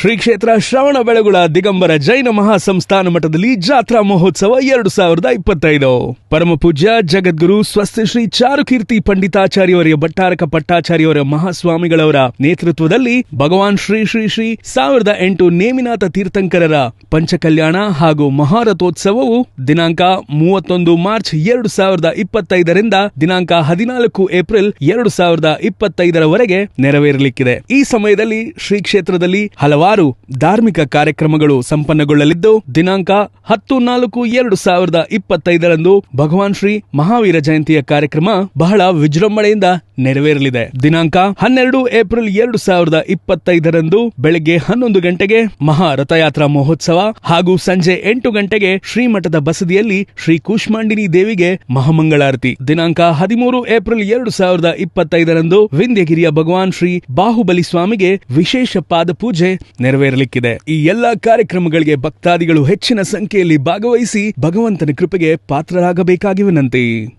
ಶ್ರೀ ಕ್ಷೇತ್ರ ಶ್ರವಣ ಬೆಳಗುಳ ದಿಗಂಬರ ಜೈನ ಮಹಾಸಂಸ್ಥಾನ ಮಠದಲ್ಲಿ ಜಾತ್ರಾ ಮಹೋತ್ಸವ ಎರಡು ಸಾವಿರದ ಇಪ್ಪತ್ತೈದು. ಪರಮ ಪೂಜ್ಯ ಜಗದ್ಗುರು ಸ್ವಸ್ತಿ ಶ್ರೀ ಚಾರುಕೀರ್ತಿ ಪಂಡಿತಾಚಾರ್ಯವರ, ಭಟ್ಟಾರಕ ಪಟ್ಟಾಚಾರ್ಯವರ, ಮಹಾಸ್ವಾಮಿಗಳವರ ನೇತೃತ್ವದಲ್ಲಿ ಭಗವಾನ್ ಶ್ರೀ ಶ್ರೀ ಶ್ರೀ ಸಾವಿರದ ಎಂಟು ನೇಮಿನಾಥ ತೀರ್ಥಂಕರರ ಪಂಚಕಲ್ಯಾಣ ಹಾಗೂ ಮಹಾರಥೋತ್ಸವವು ದಿನಾಂಕ ಮೂವತ್ತೊಂದು ಮಾರ್ಚ್ ಎರಡು ಸಾವಿರದ ಇಪ್ಪತ್ತೈದರಿಂದ ದಿನಾಂಕ ಹದಿನಾಲ್ಕು ಏಪ್ರಿಲ್ ಎರಡು ಸಾವಿರದ ಇಪ್ಪತ್ತೈದರವರೆಗೆ ನೆರವೇರಲಿಕ್ಕಿದೆ. ಈ ಸಮಯದಲ್ಲಿ ಶ್ರೀ ಕ್ಷೇತ್ರದಲ್ಲಿ ಹಲವಾರು ಧಾರ್ಮಿಕ ಕಾರ್ಯಕ್ರಮಗಳು ಸಂಪನ್ನಗೊಳ್ಳಲಿದ್ದು, ದಿನಾಂಕ ಹತ್ತು ನಾಲ್ಕು ಎರಡು ಸಾವಿರದ ಇಪ್ಪತ್ತೈದರಂದು ಭಗವಾನ್ ಶ್ರೀ ಮಹಾವೀರ ಜಯಂತಿಯ ಕಾರ್ಯಕ್ರಮ ಬಹಳ ವಿಜೃಂಭಣೆಯಿಂದ ನೆರವೇರಲಿದೆ. ದಿನಾಂಕ ಹನ್ನೆರಡು ಏಪ್ರಿಲ್ ಎರಡು ಸಾವಿರದ ಇಪ್ಪತ್ತೈದರಂದು ಬೆಳಗ್ಗೆ ಹನ್ನೊಂದು ಗಂಟೆಗೆ ಮಹಾ ರಥಯಾತ್ರಾ ಮಹೋತ್ಸವ ಹಾಗೂ ಸಂಜೆ ಎಂಟು ಗಂಟೆಗೆ ಶ್ರೀಮಠದ ಬಸದಿಯಲ್ಲಿ ಶ್ರೀ ಕೂಷ್ಮಾಂಡಿನಿ ದೇವಿಗೆ ಮಹಾಮಂಗಳಾರತಿ. ದಿನಾಂಕ ಹದಿಮೂರು ಏಪ್ರಿಲ್ ಎರಡು ಸಾವಿರದ ಇಪ್ಪತ್ತೈದರಂದು ವಿಂಧ್ಯಗಿರಿಯ ಭಗವಾನ್ ಶ್ರೀ ಬಾಹುಬಲಿ ಸ್ವಾಮಿಗೆ ವಿಶೇಷ ಪಾದ ಪೂಜೆ ನೆರವೇರಲಿಕ್ಕಿದೆ. ಈ ಎಲ್ಲಾ ಕಾರ್ಯಕ್ರಮಗಳಿಗೆ ಭಕ್ತಾದಿಗಳು ಹೆಚ್ಚಿನ ಸಂಖ್ಯೆಯಲ್ಲಿ ಭಾಗವಹಿಸಿ ಭಗವಂತನ ಕೃಪೆಗೆ ಪಾತ್ರರಾಗಬೇಕಾಗಿ ವಿನಂತಿ.